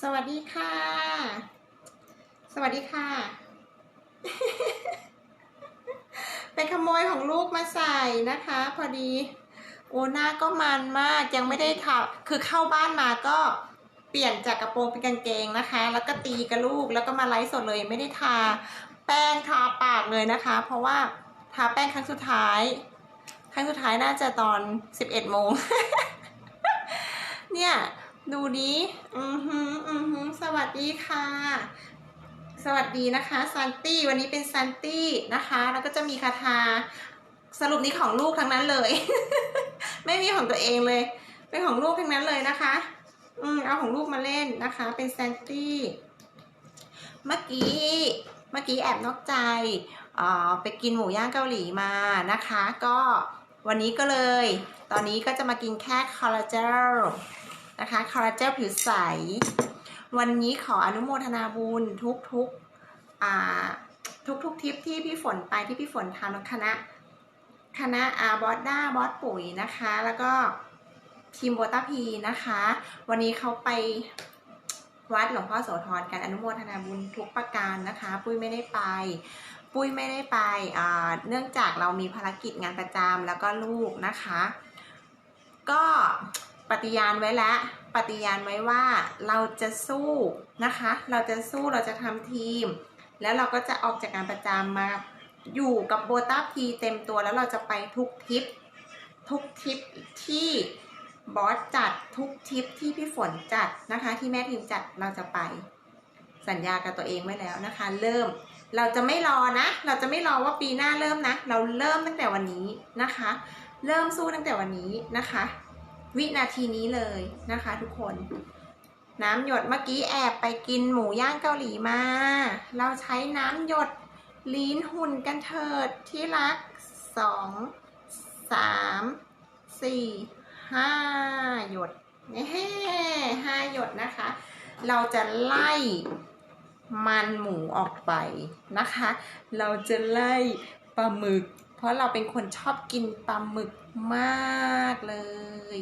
สวัสดีค่ะ สวัสดีค่ะ ไปขโมยของลูกมาใส่นะคะ พอดี โอหน้าก็มันมากยังไม่ได้ทาคือเข้าบ้านมาก็เปลี่ยนจากกระโปรงเป็นกางเกงนะคะ แล้วก็ตีกับลูกแล้วก็มาไลฟ์สดเลยไม่ได้ทา แป้งทาปากเลยนะคะ เพราะว่าทาแป้งครั้งสุดท้าย ครั้งสุดท้ายน่าจะตอน 11โมงเนี่ย ดูดิอือหืออือหือสวัสดีค่ะ สวัสดีนะคะซันตี้วันนี้เป็นซันตี้นะคะ แล้วก็จะมีคาถาสรุปนี้ของลูกทั้งนั้นเลย ไม่มีของตัวเองเลย เป็นของลูกทั้งนั้นเลยนะคะ อืมเอาของลูกมาเล่นนะคะ เป็นซันตี้เมื่อกี้เมื่อกี้แอบนอกใจอ่าไปกินหมูย่างเกาหลีมานะคะ ก็วันนี้ก็เลย ตอนนี้ก็จะมากินแค่คอลลาเจล นะคะคอลลาเจลผิวใส วันนี้ขออนุโมทนาบุญทุกทุกๆทุกทุกๆทิปที่พี่ฝนไปที่พี่ฝนทำคณะคณะอาบอสด้าบอสปุ๋ยนะคะ แล้วก็ทีมโบต้าพีนะคะ วันนี้เขาไปวัดหลวงพ่อโสธรกันอนุโมทนาบุญทุกประการนะคะ ปุ้ยไม่ได้ไป ปุ้ยไม่ได้ไปเนื่องจากเรามีภารกิจงานประจำแล้วก็ลูกนะคะ ก็ ฏิญาณไว้แล้วปฏิญาณไว้ว่าเราจะสู้นะคะ เราจะสู้เราจะทำทีม แล้วเราก็จะออกจากงานประจำมาอยู่กับโบต้าพีเต็มตัวแล้วเราจะไปทุกทริป ทุกทริปที่บอสจัดทุกทริปที่พี่ฝนจัดนะคะ ที่แม่ทีมจัดเราจะไป สัญญากับตัวเองไว้แล้วนะคะ เริ่มเราจะไม่รอนะ เราจะไม่รอว่าปีหน้าเริ่มนะ เราเริ่มตั้งแต่วันนี้นะคะ เริ่มสู้ตั้งแต่วันนี้นะคะ วินาทีนี้เลยนะคะ ทุกคน น้ำหยดเมื่อกี้แอบไปกินหมูย่างเกาหลีมา เราใช้น้ำหยดลีนหุ่นกันเถิดที่รักสองสามสี่ห้าหยดเน่ห้าหยดนะคะ เราจะไล่มันหมูออกไปนะคะ เราจะไล่ปลาหมึก เพราะเราเป็นคนชอบกินปลาหมึกมากเลย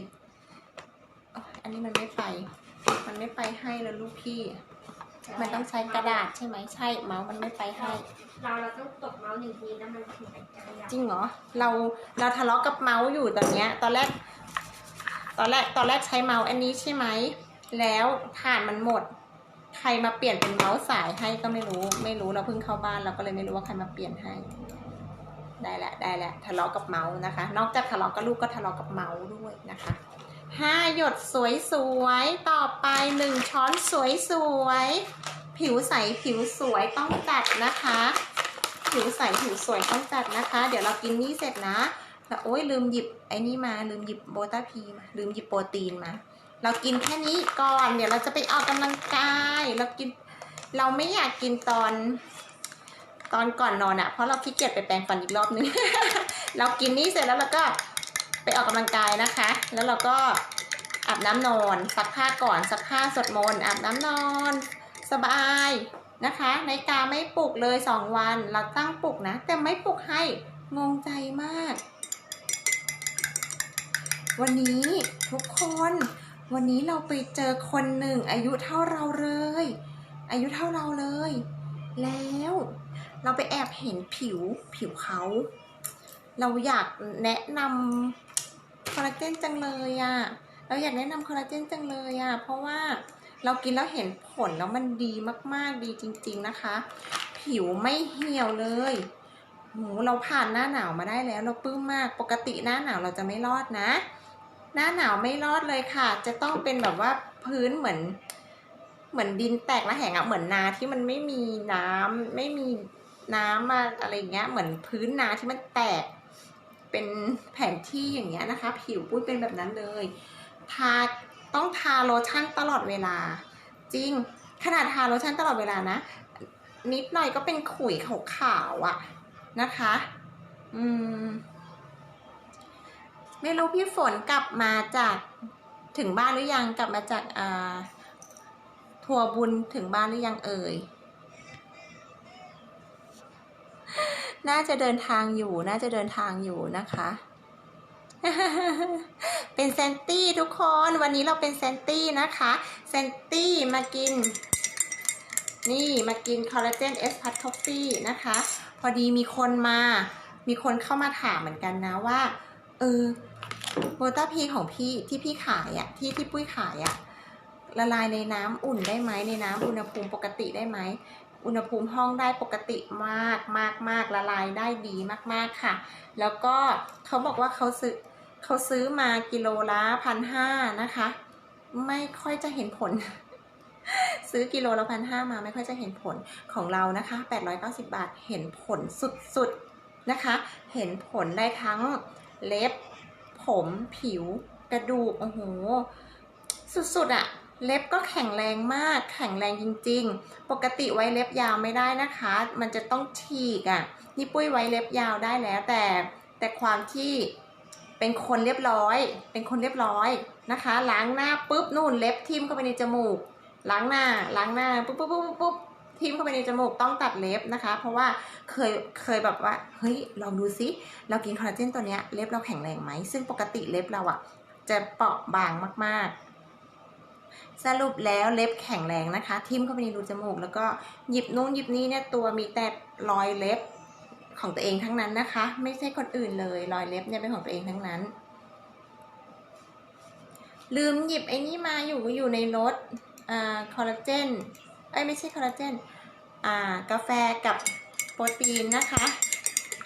อ๊ยอันนี้มันไม่ไป มันไม่ไปให้แล้วลูกพี่ มันต้องใช้กระดาษใช่ไหมใช่ เมาส์มันไม่ไปให้ เราเราต้องตกเมาส์หนึ่งทีแล้วมันถึงจะขยับจริงเหรอ เราเราทะเลาะกับเมาส์อยู่ตอนเนี้ย ตอนแรก ตอนแรกตอนแรกใช้เมาส์อันนี้ใช่ไหม แล้วถ่านมันหมด ใครมาเปลี่ยนเป็นเมาส์สายให้ก็ไม่รู้ ไม่รู้เราเพิ่งเข้าบ้านเราก็เลยไม่รู้ว่าใครมาเปลี่ยนให้ได้แหละได้แหละทะเลาะกับเมาส์นะคะ นอกจากทะเลาะกับลูกก็ทะเลาะกับเมาส์ด้วยนะคะ ห้าหยดสวยสวยๆต่อไปหนึ่งช้อนสวยสวยๆผิวใสผิวสวยต้องจัดนะคะ ผิวใสผิวสวยต้องจัดนะคะ เดี๋ยวเรากินนี่เสร็จนะแต่โอ้ยลืมหยิบไอ้นี่มาลืมหยิบโบต้าพีมาลืมหยิบโปรตีนมา เรากินแค่นี้ก่อนเดี๋ยวเราจะไปออกกำลังกายเรากินเราไม่อยากกินตอนตอนก่อนนอนอะเพราะเราขี้เกียจไปแปรงฟันอีกรอบนึง เรากินนี่เสร็จแล้วเราก็ ไปออกกำลังกายนะคะ แล้วเราก็อาบน้ำนอนซักผ้าก่อนซักผ้าสดมนอาบน้ำนอน สบายนะคะในกาไม่ปลุกเลยสองวันเราตั้งปลุกนะ แต่ไม่ปลุกให้งงใจมาก วันนี้ทุกคนวันนี้เราไปเจอคนหนึ่งอายุเท่าเราเลย อายุเท่าเราเลย แล้วเราไปแอบเห็นผิวผิวเขา เราอยากแนะนำ คอลลาเจนจังเลยอะเราอยากแนะนำคอลลาเจนจังเลยอะเพราะว่าเรากินแล้วเห็นผลแล้วมันดีมากๆดีจริง ๆนะคะ ผิวไม่เหี่ยวเลยโหเราผ่านหน้าหนาวมาได้แล้วเราปลื้มมากปกติหน้าหนาวเราจะไม่รอดนะ หน้าหนาวไม่รอดเลยค่ะ จะต้องเป็นแบบว่าพื้นเหมือน เหมือนดินแตกระแหงอะเหมือนนาที่มันไม่มีน้ำไม่มีน้ำมาอะไรเงี้ย เหมือนพื้นนาที่มันแตก เป็นแผนที่อย่างเงี้ยนะคะ ผิวปุ้ยเป็นแบบนั้นเลย ทาต้องทาโลชั่นตลอดเวลา จริง ขนาดทาโลชั่นตลอดเวลานะ นิดหน่อยก็เป็นขุยขาวๆอะนะคะ อืม ไม่รู้พี่ฝนกลับมาจากถึงบ้านหรือยังกลับมาจากอ่าทัวร์บุญถึงบ้านหรือยังเอ่ย น่าจะเดินทางอยู่ น่าจะเดินทางอยู่นะคะ เป็นแซนตี้ทุกคน วันนี้เราเป็นแซนตี้นะคะแซนตี้มากิน นี่มากินคอลลาเจนเอสพัทคอฟฟี่นะคะ พอดีมีคนมา มีคนเข้ามาถามเหมือนกันนะว่า เออโบต้าพีของพี่ที่พี่ขายอะที่ที่ปุ้ยขายอะละลายในน้ำอุ่นได้ไหมในน้ำอุณหภูมิปกติได้ไหม อุณหภูมิห้องได้ปกติมากมากมากละลายได้ดีมากๆค่ะ แล้วก็เขาบอกว่าเขาซื้อเขาซื้อมากิโลละพันห้านะคะ ไม่ค่อยจะเห็นผล ซื้อกิโลละพันห้ามาไม่ค่อยจะเห็นผลของเรานะคะ890 บาทเห็นผลสุดๆนะคะ เห็นผลได้ทั้งเล็บ ผมผิว กระดูกโอ้โหสุดๆอะ เล็บก็แข็งแรงมาก แข็งแรงจริง ๆ ปกติไว้เล็บยาวไม่ได้นะคะ มันจะต้องฉีกอะนี่ปุ้ยไว้เล็บยาวได้แล้วแต่แต่ความที่เป็นคนเรียบร้อย เป็นคนเรียบร้อยนะคะ ล้างหน้าปุ๊บนู่นเล็บทิ่มเข้าไปในจมูก ล้างหน้า ล้างหน้าปุ๊บปุ๊บปุ๊บปุ๊บปุ๊บทิ่มเข้าไปในจมูกต้องตัดเล็บนะคะ เพราะว่าเคยเคยแบบว่าเฮ้ยลองดูซิเรากินคอลลาเจนตัวเนี้ยเล็บเราแข็งแรงไหมซึ่งปกติเล็บเราอะจะเปราะบางมากๆ สรุปแล้วเล็บแข็งแรงนะคะ ทิ่มเข้าไปในรูจมูก แล้วก็หยิบนู้นหยิบนี้เนี่ยตัวมีแต่รอยเล็บของตัวเองทั้งนั้นนะคะ ไม่ใช่คนอื่นเลย รอยเล็บเนี่ยเป็นของตัวเองทั้งนั้น ลืมหยิบไอ้นี่มาอยู่อยู่ในรถอ่าคอลลาเจนเอ้ยไม่ใช่คอลลาเจนอ่ากาแฟกับโปรตีนนะคะ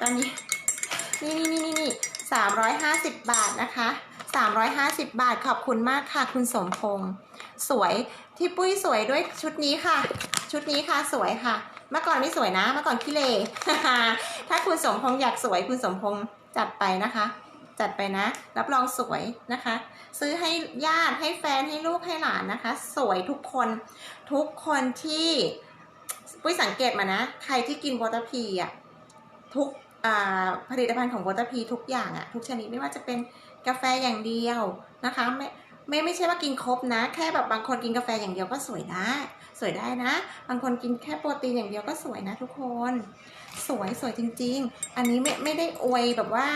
ตอนนี้นี่นี่นี่นี่นี่สามร้อยห้าสิบบาทนะคะสามร้อยห้าสิบบาทขอบคุณมากค่ะคุณสมพงษ์ สวยที่ปุ้ยสวยด้วยชุดนี้ค่ะ ชุดนี้ค่ะสวยค่ะ เมื่อก่อนไม่สวยนะ เมื่อก่อนขี้เลถ้าคุณสมพงษ์อยากสวยคุณสมพงษ์จัดไปนะคะ จัดไปนะ รับรองสวยนะคะ ซื้อให้ญาติให้แฟนให้ลูกให้หลานนะคะ สวยทุกคนทุกคนที่ปุ้ยสังเกตมานะ ใครที่กินวอเตอร์พีอะทุกอ่าผลิตภัณฑ์ของวอเตอร์พีทุกอย่างอะทุกชนิดไม่ว่าจะเป็นกาแฟอย่างเดียวนะคะไม่ ไม่ไม่ใช่ว่ากินครบนะ แค่แบบบางคนกินกาแฟอย่างเดียวก็สวยได้ สวยได้นะ บางคนกินแค่โปรตีนอย่างเดียวก็สวยนะทุกคน สวยสวยจริง ๆ อันนี้ไม่ไม่ได้อวยแบบว่า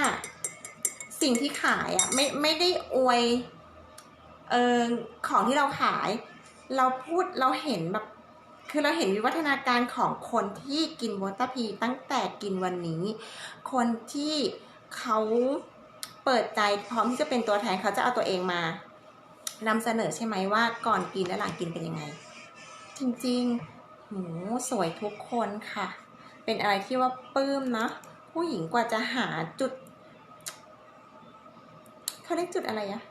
สิ่งที่ขายอะไม่ไม่ได้อวยเออของที่เราขาย เราพูดเราเห็นแบบคือเราเห็นวิวัฒนาการของคนที่กินวอเตอร์พีตั้งแต่กินวันนี้ คนที่เขาเปิดใจพร้อมที่จะเป็นตัวแทนเขาจะเอาตัวเองมา นำเสนอใช่ไหมว่าก่อนกินและหลังกินเป็นยังไง จริงๆหนูสวยทุกคนค่ะ เป็นอะไรที่ว่าปลื้มนะ ผู้หญิงกว่าจะหาจุดเขาเรียกจุดอะไรอะ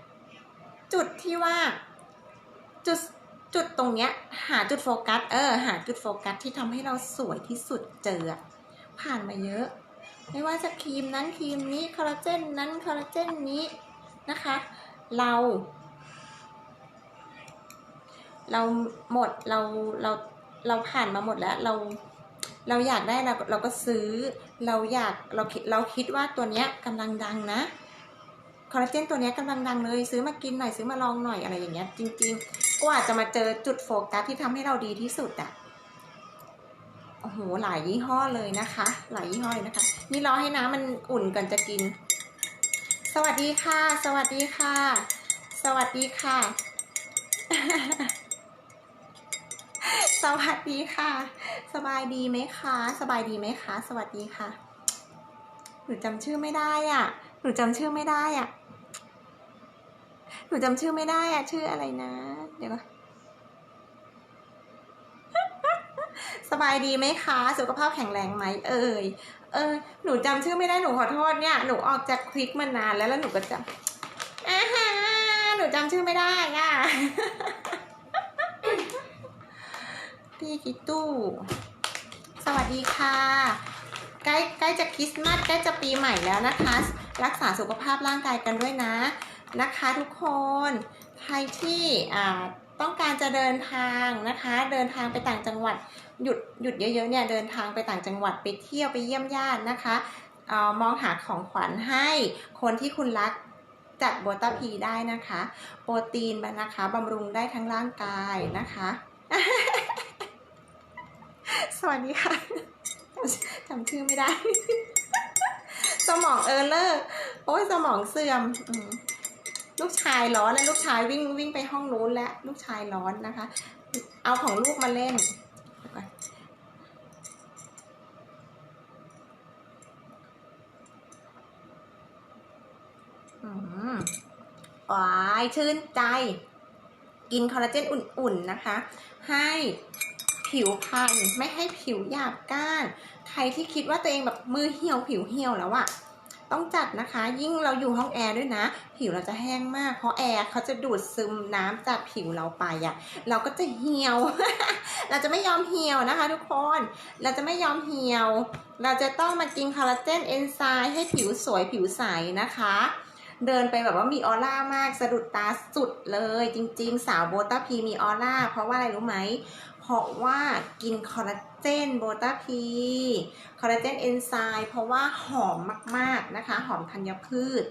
จุดที่ว่าจุดจุดตรงเนี้ย หาจุดโฟกัส เออ หาจุดโฟกัสที่ทำให้เราสวยที่สุดเจอผ่านมาเยอะ ไม่ว่าจะครีมนั้นครีมนี้คอลลาเจนนั้นคอลลาเจนนี้นะคะ เรา เราหมดเราเราเราผ่านมาหมดแล้วเราเราอยากได้เราเราก็ซื้อเราอยากเราคิดเราคิดว่าตัวเนี้ยกำลังดังนะคอลลาเจนตัวเนี้ยกำลังดังเลย ซื้อมากินหน่อยซื้อมาลองหน่อยอะไรอย่างเงี้ย จริงๆกว่าจะมาเจอจุดโฟกัสที่ทำให้เราดีที่สุดอะโอ้โหหลายยี่ห้อเลยนะคะ หลายยี่ห้อเลยนะคะ นี่รอให้น้ำมันอุ่นก่อนจะกิน สวัสดีค่ะ สวัสดีค่ะ สวัสดีค่ะ สวัสดีค่ะ สบายดีไหมคะ สบายดีไหมคะ สวัสดีค่ะ หนูจำชื่อไม่ได้อะ หนูจำชื่อไม่ได้อะ หนูจำชื่อไม่ได้อะ ชื่ออะไรนะ เดี๋ยวก่อนสบายดีไหมคะ สุขภาพแข็งแรงไหมเอ่ย เออ หนูจำชื่อไม่ได้ หนูขอโทษเนี่ย หนูออกจากคลิกมานานแล้วแล้วหนูก็จำอ่าฮะหนูจำชื่อไม่ได้อะ พี่กิตตู้ สวัสดีค่ะ ใกล้ใกล้จะคริสต์มาสใกล้จะปีใหม่แล้วนะคะ รักษาสุขภาพร่างกายกันด้วยนะนะคะทุกคน ใครที่ต้องการจะเดินทางนะคะ เดินทางไปต่างจังหวัด หยุดหยุดเยอะๆเนี่ยเดินทางไปต่างจังหวัดไปเที่ยวไปเยี่ยมญาตินะคะออมองหาของขวัญให้คนที่คุณรักจากโบตาพีได้นะคะ โปรตีนนะคะบำรุงได้ทั้งร่างกายนะคะ สวัสดีค่ะจำชื่อไม่ได้ สมองเออเลอร์โอ้ยสมองเสื่อมลูกชายร้อนแล้วลูกชายวิ่งวิ่งไปห้องนู้นแล้วลูกชายร้อนนะคะ เอาของลูกมาเล่นเดี๋ยวก่อนอืมวายชื่นใจ กินคอลลาเจนอุ่นๆนะคะ ให้ ผิวพรรณไม่ให้ผิวหยาบก้าน ใครที่คิดว่าตัวเองแบบมือเหี่ยวผิวเหี่ยวแล้วอะต้องจัดนะคะ ยิ่งเราอยู่ห้องแอร์ด้วยนะ ผิวเราจะแห้งมาก เพราะแอร์เขาจะดูดซึมน้ำจากผิวเราไปอะเราก็จะเหี่ยว เราจะไม่ยอมเหี่ยวนะคะ ทุกคน เราจะไม่ยอมเหี่ยว เราจะต้องมากินคอลลาเจนเอนไซม์ให้ผิวสวยผิวใสนะคะ เดินไปแบบว่ามีออร่ามากสะดุดตาสุดเลย จริง ๆ สาวโบต้าพีมีออร่าเพราะว่าอะไรรู้ไหม ราะว่ากินคอลลาเจนโบตาพีคอลลาเจนเอนไซม์เพราะว่าหอมมากๆนะคะ หอมธัญพืช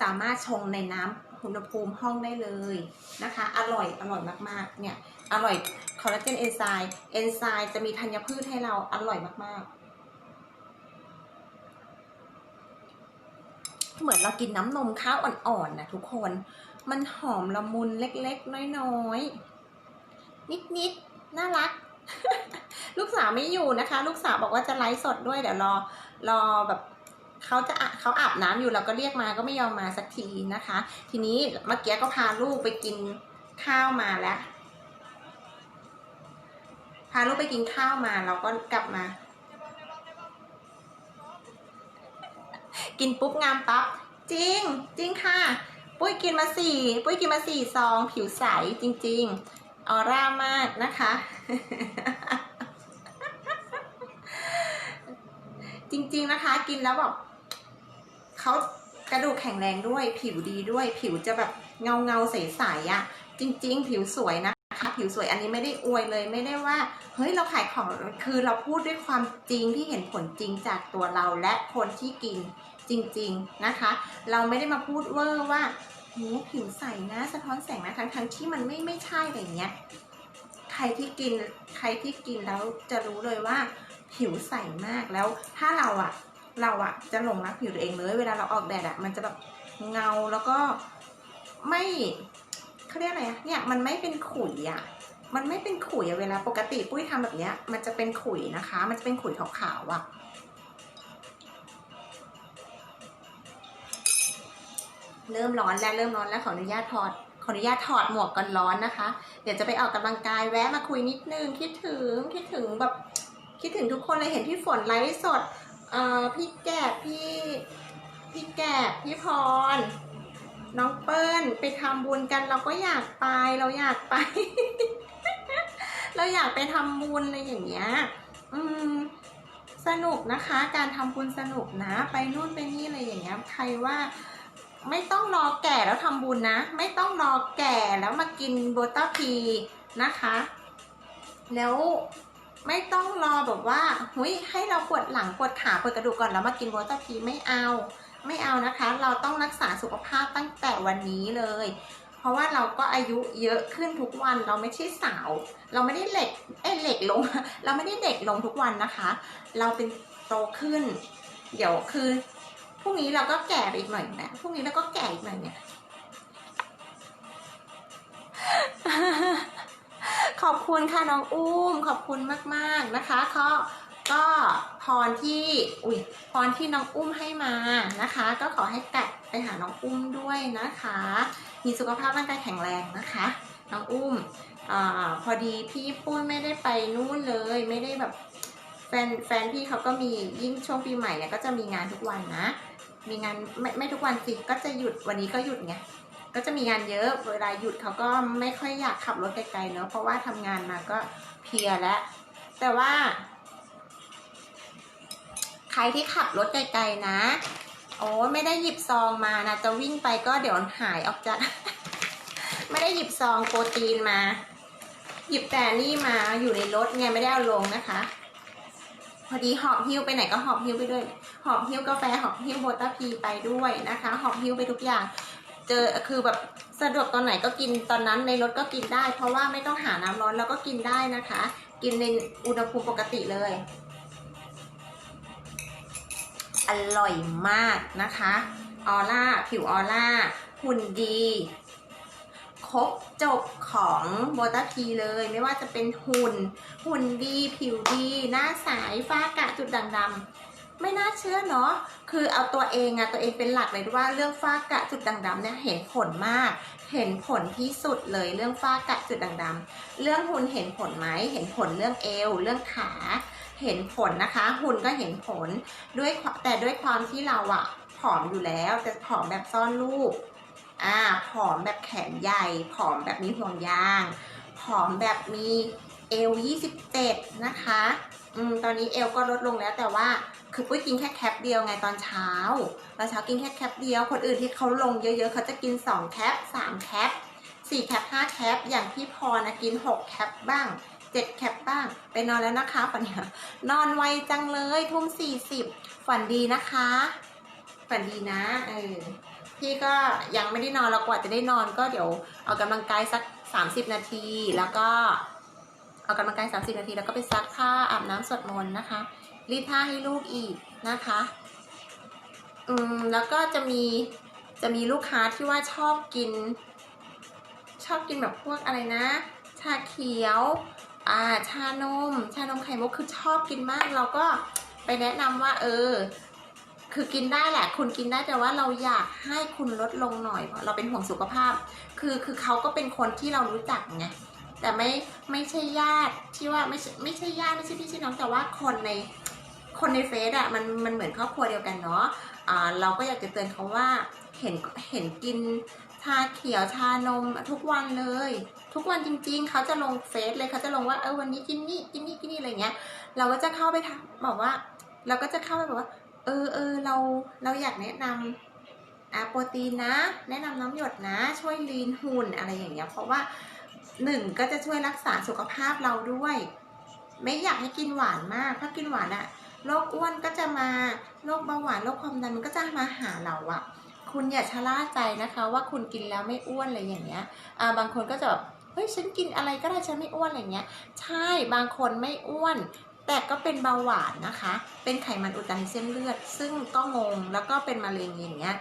สามารถชงในน้ำอุณหภูมิห้องได้เลยนะคะ อร่อยอร่อยมากๆ เนี่ย อร่อยคอลลาเจนเอนไซม์เอนไซม์จะมีธัญพืชให้เราอร่อยมากๆเหมือนเรากินน้ำนมข้าวอ่อนๆนะทุกคน มันหอมละมุนเล็กๆ น้อยๆ นิดๆ น่ารัก ลูกสาวไม่อยู่นะคะ ลูกสาวบอกว่าจะไลฟ์สดด้วยเดี๋ยวรอรอแบบเขาจะเขาอาบน้ำอยู่เราก็เรียกมาก็ไม่ยอมมาสักทีนะคะ ทีนี้เมื่อกี้ก็พาลูกไปกินข้าวมาแล้ว พาลูกไปกินข้าวมาเราก็กลับมา กินปุ๊บงามปั๊บจริง จริงค่ะ ปุ้ยกินมาสี่ ปุ้ยกินมาสี่ซอง ผิวใสจริง ๆ ออร่ามากนะคะ จริงๆนะคะ กินแล้วแบบเขากระดูกแข็งแรงด้วย ผิวดีด้วย ผิวจะแบบเงาเงาใสๆอะ่ะ จริง ๆ ผิวสวยนะคะ ผิวสวยอันนี้ไม่ได้อวยเลยไม่ได้ว่า เฮ้ยเราขายของคือเราพูดด้วยความจริงที่เห็นผลจริงจากตัวเราและคนที่กินจริง ๆนะคะ เราไม่ได้มาพูดเวอร์ว่า โหผิวใสนะสะท้อนแสงนะทั้งทั้งที่มันไม่ไม่ใช่อะไรเงี้ย ใครที่กินใครที่กินแล้วจะรู้เลยว่า ผิวใสมากแล้วถ้าเราอะเราอะจะหลงรักผิวตัวเองเลย เวลาเราออกแดดอะมันจะแบบเงาแล้วก็ไม่เขาเรียกอะไรอะเนี่ยมันไม่เป็นขุยอะมันไม่เป็นขุยเวลาปกติปุ้ยทำแบบเนี้ย มันจะเป็นขุยนะคะ มันจะเป็นขุยขาวๆอะ เริ่มร้อนแล้วเริ่มร้อนแล้วขออนุญาตถอดขออนุญาตถอดหมวกกันร้อนนะคะ เดี๋ยวจะไปออกกำลังกายแวะมาคุยนิดนึงคิดถึงคิดถึงแบบคิดถึงทุกคนเลยเห็นพี่ฝนไลฟ์สดพี่แกบพี่พี่แกบพี่พร น้องเปิ้ลไปทำบุญกันเราก็อยากไปเราอยากไป เราอยากไปทำบุญอะไรอย่างเงี้ยอืมสนุกนะคะ การทำบุญสนุกนะ ไปนู่นไปนี่อะไรอย่างเงี้ยใครว่า ไม่ต้องรอแก่แล้วทำบุญนะ ไม่ต้องรอแก่แล้วมากินโบต้าพีนะคะ แล้วไม่ต้องรอแบบว่าหุยให้เราปวดหลังปวดขาปวดกระดูกก่อนแล้วมากินโบต้าพีไม่เอา ไม่เอานะคะ เราต้องรักษาสุขภาพตั้งแต่วันนี้เลย เพราะว่าเราก็อายุเยอะขึ้นทุกวันเราไม่ใช่สาว เราไม่ได้เหล็กเอ้เหล็กลง เราไม่ได้เด็กลงทุกวันนะคะ เราเป็นโตขึ้น เดี๋ยวคือ พรุ่งนี้เราก็แก่ไปอีกหน่อยนะพรุ่งนี้เราก็แก่อีกหน่อยเนี่ย ขอบคุณค่ะน้องอุ้ม ขอบคุณมากๆนะคะก็ก็พรที่อุ้ยพรที่น้องอุ้มให้มานะคะ ก็ขอให้กลับไปหาน้องอุ้มด้วยนะคะ มีสุขภาพร่างกายแข็งแรงนะคะ น้องอุ้มอาพอดีพี่ปุ้ยไม่ได้ไปนู่นเลยไม่ได้แบบแฟนแฟนพี่เขาก็มียิ่งช่วงปีใหม่เนี่ยก็จะมีงานทุกวันนะ มีงานไม่ไม่ทุกวันสิก็จะหยุดวันนี้ก็หยุดไงก็จะมีงานเยอะเวลาหยุดเขาก็ไม่ค่อยอยากขับรถไกลๆเนอะเพราะว่าทำงานมาก็เพลียแล้วแต่ว่า ใครที่ขับรถไกลๆนะ โอ้ไม่ได้หยิบซองมานะจะวิ่งไปก็เดี๋ยวหายออกจาก ไม่ได้หยิบซองโปรตีนมา หยิบแต่นี่มาอยู่ในรถไงไม่ได้เอาลงนะคะ พอดีหอบหิ้วไปไหนก็หอบหิ้วไปด้วย หอบหิ้วกาแฟหอบหิ้วโบตาพีไปด้วยนะคะ หอบหิ้วไปทุกอย่าง เจอคือแบบสะดวกตอนไหนก็กินตอนนั้นในรถก็กินได้ เพราะว่าไม่ต้องหาน้ำร้อนแล้วก็กินได้นะคะ กินในอุณหภูมิปกติเลย อร่อยมากนะคะออร่าผิวออร่าหุ่นดีครบจบของโบตาพีเลย ไม่ว่าจะเป็นหุ่น หุ่นดี ผิวดี หน้าใสฝ้ากระจุดด่างดำ ไม่น่าเชื่อเนาะคือเอาตัวเองอะตัวเองเป็นหลักเลยว่าเรื่องฝ้ากระจุดด่างดำเนี่ยเห็นผลมาก เห็นผลที่สุดเลยเรื่องฝ้ากระจุดด่างดำเรื่องหุ่นเห็นผลไหมเห็นผลเรื่องเอว เรื่องขาเห็นผลนะคะ หุ่นก็เห็นผลด้วยแต่ด้วยความที่เราอะผอมอยู่แล้วแต่ผอมแบบซ่อนรูปอ่าผอมแบบแขนใหญ่ผอมแบบมีห่วงยางผอมแบบมีเอว27 นะคะ อืม ตอนนี้เอวก็ลดลงแล้วแต่ว่า คือปุ้ยกินแค่แคปเดียวไงตอนเช้า ตอนเช้ากินแค่แคปเดียว คนอื่นที่เขาลงเยอะๆ เขาจะกิน2แคป3แคป4แคป5แคป อย่างพี่พรนะกิน6แคปบ้าง7แคปบ้าง ไปนอนแล้วนะคะฝันดีนอนไวจังเลยทุ่ม40 ฝันดีนะคะ ฝันดีนะ เออ พี่ก็ยังไม่ได้นอนแล้วกว่าจะได้นอนก็เดี๋ยวออกกำลังกายสัก 30 นาที แล้วก็ออกกำลังกาย 30 นาที แล้วก็ไปซักผ้าอาบน้ำสวดมนต์นะคะ รีดผ้าให้ลูกอีกนะคะ อืมแล้วก็จะมีจะมีลูกค้าที่ว่าชอบกิน ชอบกินแบบพวกอะไรนะ ชาเขียว อ่า ชานม ชานมไข่มุกคือชอบกินมาก เราก็ไปแนะนำว่า เออ คือกินได้แหละ คุณกินได้แต่ว่าเราอยากให้คุณลดลงหน่อยเพราะเราเป็นห่วงสุขภาพ คือคือเขาก็เป็นคนที่เรารู้จักไงแต่ไม่ไม่ใช่ญาติที่ว่าไม่ใช่ไม่ใช่ญาติไม่ใช่พี่ใช่น้องแต่ว่าคนใน คนในเฟซอะมันมันเหมือนครอบครัวเดียวกันเนาะอ่าเราก็อยากจะเตือนเขาว่าเห็นเห็นกินชาเขียวชานมทุกวันเลย ทุกวันจริง ๆ เขาจะลงเฟซเลยเขาจะลงว่าเออวันนี้กินนี่กินนี่กินนี่อะไรเงี้ย เราก็จะเข้าไปทำบอกว่า เราก็จะเข้าไปบอกว่า เออเออเราเราอยากแนะนำอ่าโปรตีนนะ แนะนำน้ำหยดนะ ช่วยลีนหุ่นอะไรอย่างเงี้ยเพราะว่าหนึ่งก็จะช่วยรักษาสุขภาพเราด้วย ไม่อยากให้กินหวานมาก ถ้ากินหวานอะ โรคอ้วนก็จะมาโรคเบาหวานโรคความดันมันก็จะมาหาเราอะคุณอย่าชะล่าใจนะคะว่าคุณกินแล้วไม่อ้วนอะไรอย่างเงี้ยอ่าบางคนก็จะแบบเฮ้ยฉันกินอะไรก็ได้ฉันไม่อ้วนอะไรเงี้ย ใช่บางคนไม่อ้วน แต่ก็เป็นเบาหวานนะคะ เป็นไขมันอุดตันในเส้นเลือด ซึ่งก็งงแล้วก็เป็นมะเร็งอย่างเงี้ย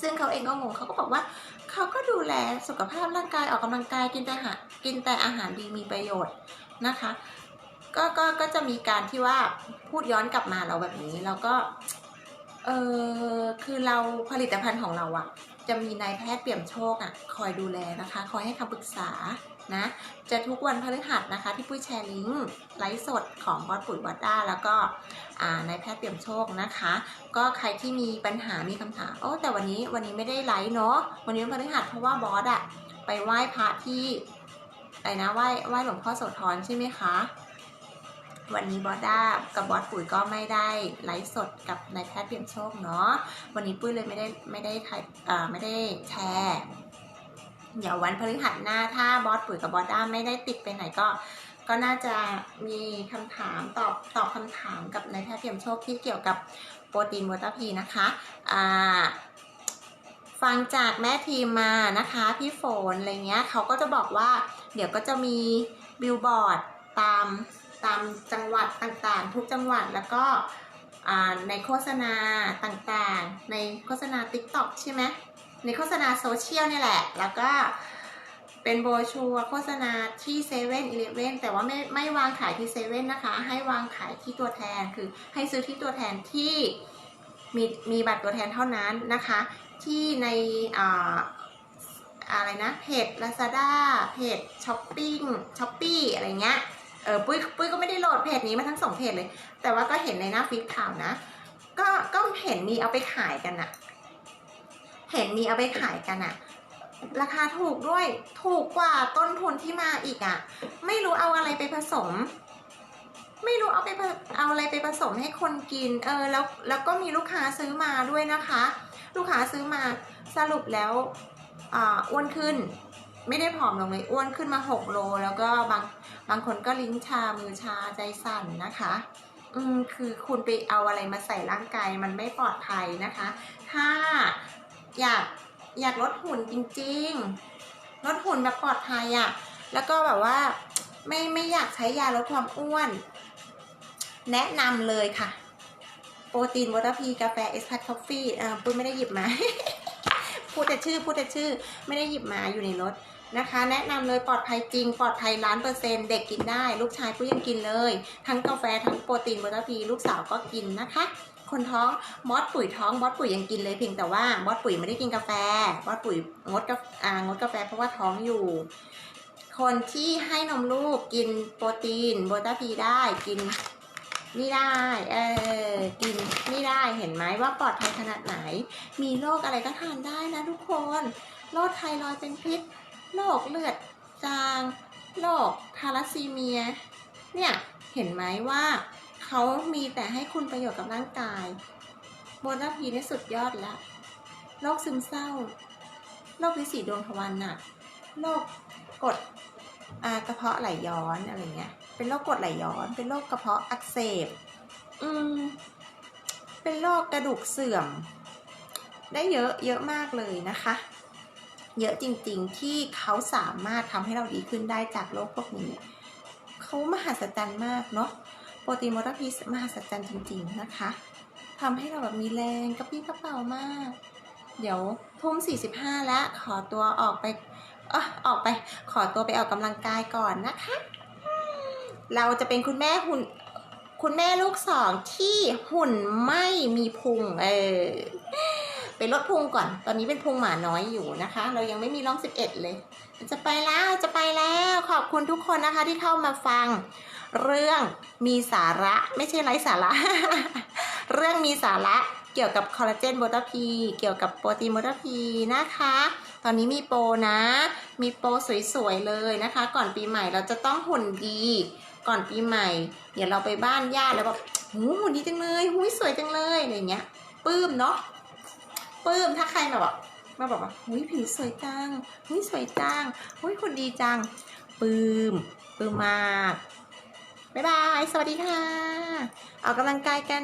ซึ่งเขาเองก็งงเขาก็บอกว่าเขาก็ดูแลสุขภาพร่างกายออกกำลังกายกินแต่อาหารกินแต่อาหารดีมีประโยชน์นะคะ ก็ก็ก็จะมีการที่ว่าพูดย้อนกลับมาเราแบบนี้เราก็เออคือเราผลิตภัณฑ์ของเราอะจะมีนายแพทย์เปี่ยมโชคอะคอยดูแลนะคะ คอยให้คำปรึกษานะ จะทุกวันพฤหัสนะคะ ที่ปุ้ยแชร์ลิงก์ไลฟ์สดของบอสปุ๋ยบอสด้าแล้วก็านายแพทย์เปี่ยมโชคนะคะ ก็ใครที่มีปัญหามีคำถามโอ้แต่วันนี้วันนี้ไม่ได้ไลฟ์เนาะวันนี้วันพฤหัสเพราะว่าบอสอะไปไหว้พระที่อะไรนะไหว้ไหว้หลวงพ่อโสธรใช่ไหมคะ วันนี้บอสด้ากับบอสปุ๋ยก็ไม่ได้ไลฟ์สดกับนายแพทย์เปี่ยมโชคเนาะวันนี้ปุ้ยเลยไม่ได้ไม่ได้ถ่ายไม่ได้แชร์เดี๋ยววันพฤหัสหน้าถ้าบอสปุ๋ยกับบอสด้าไม่ได้ติดไปไหนก็ ก็น่าจะมีคำถามตอบตอบคำถามกับนายแพทย์เปี่ยมโชคที่เกี่ยวกับโปรตีนวอตาพีนะคะอ่าฟังจากแม่ทีมมานะคะ พี่ฝนอะไรเงี้ยเขาก็จะบอกว่า เดี๋ยวก็จะมีบิลบอร์ดตาม ตามจังหวัดต่างๆ ทุกจังหวัดแล้วก็ในโฆษณาต่างๆ ในโฆษณา TikTok ใช่ไหมในโฆษณาโซเชียลนี่แหละ แล้วก็เป็นโบชัวโฆษณาที่เซเว่นอีเลฟเว่นแต่ว่าไม่ไม่วางขายที่เซเว่นนะคะ ให้วางขายที่ตัวแทนคือให้ซื้อที่ตัวแทนที่มีมีบัตรตัวแทนเท่านั้นนะคะ ที่ในออะไรนะเพจ Lazada เพจ Shopping s h o p e e อะไรเงี้ย เออปุ้ยปุ้ยก็ไม่ได้โหลดเพจนี้มาทั้งสองเพจเลย แต่ว่าก็เห็นในหน้าฟีดข่าวนะ ก็ก็เห็นมีเอาไปขายกันอะเห็นมีเอาไปขายกันอะราคาถูกด้วยถูกกว่าต้นทุนที่มาอีกอะไม่รู้เอาอะไรไปผสม ไม่รู้เอาไปเอาอะไรไปผสมให้คนกิน เออแล้วแล้วก็มีลูกค้าซื้อมาด้วยนะคะ ลูกค้าซื้อมาสรุปแล้วอ้วนขึ้น ไม่ได้ผอมลงเลยอ้วนขึ้นมา6โล แล้วก็บางบางคนก็ลิ้นชามือชาใจสั่นนะคะ อืมคือคุณไปเอาอะไรมาใส่ร่างกายมันไม่ปลอดภัยนะคะ ถ้าอยากอยากลดหุ่นจริง ๆ ลดหุ่นแบบปลอดภัยอะ่ะแล้วก็แบบว่าไม่ไม่อยากใช้ยาลดความอ้วน แนะนำเลยค่ะ โปรตีนวอเตอร์พีกาแฟเอสพัทคอฟฟี่อ่าปุ้ยไม่ได้หยิบมา พูดแต่ชื่อ พูดแต่ชื่อ ไม่ได้หยิบมาอยู่ในรถ นะคะ แนะนำเลยปลอดภัยจริง ปลอดภัยล้านเปอร์เซ็นต์เด็กกินได้ ลูกชายปุ้ยังกินเลย ทั้งกาแฟทั้งโปรตีนวอเตอร์พีลูกสาวก็กินนะคะ คนท้องมอสปุ๋ยท้องมอสปุ๋ยยังกินเลยเพียงแต่ว่ามอสปุ๋ยไม่ได้กินกาแฟมอสปุ๋ยงดกาอ่างดกาแฟเพราะว่าท้องอยู่คนที่ให้นมลูกกินโปรตีนโบตาพีได้กินนี่ได้เออกินนี่ได้เห็นไหมว่าปลอดภัยขนาดไหน มีโรคอะไรก็ทานได้นะทุกคนโรคไทรอยด์เป็นพิษ โรคเลือดจางโรคทาลัสซีเมีย เนี่ยเห็นไหมว่าเขามีแต่ให้คุณประโยชน์กับร่างกายโบตาพีนี่สุดยอดละโรคซึมเศร้าโรควิสีดวงทวารหนักโรคกดกระเพาะไหลย้อนอะไรเงี้ย เป็นโรคกดไหลย้อน เป็นโรคกระเพาะอักเสบ อืม เป็นโรคกระดูกเสื่อม ได้เยอะเยอะมากเลยนะคะ เยอะจริงๆ ที่เขาสามารถทำให้เราดีขึ้นได้จากโรคพวกนี้ เขามหัศจรรย์มากเนาะโปรตีนมอร์พีซมหัศจรรย์จริง ๆ นะคะทำให้เราแบบมีแรงกระปี้กระเป๋ามาก เดี๋ยวทุ่ม45 แล้ว ขอตัวออกไปเอะออกไป ขอตัวไปออกกำลังกายก่อนนะคะ เราจะเป็นคุณแม่หุ่นคุณแม่ลูกสองที่หุ่นไม่มีพุงเออ ไปลดพุงก่อน ตอนนี้เป็นพุงหมาน้อยอยู่นะคะ เรายังไม่มีร่องสิบเอ็ดเลย จะไปแล้วจะไปแล้วขอบคุณทุกคนนะคะที่เข้ามาฟัง เรื่องมีสาระไม่ใช่ไร้สาระ เรื่องมีสาระเกี่ยวกับคอลลาเจนโบตาพีเกี่ยวกับโปรตีนโบตาพีนะคะ ตอนนี้มีโปรนะ มีโปรสวยๆเลยนะคะ ก่อนปีใหม่เราจะต้องหุ่นดี ก่อนปีใหม่ เดี๋ยวเราไปบ้านญาติแล้วแบบหูหุ่นดีจังเลยหูยสวยจังเลยอะไรเงี้ยปื้มเนาะ ปื้มถ้าใครมาบอกมาบอกว่าหุยผิวสวยจังหุยสวยจังหุยคนดีจัง ปื้มปื้มมาก บ๊ายบาย สวัสดีค่ะ ออกกำลังกายกัน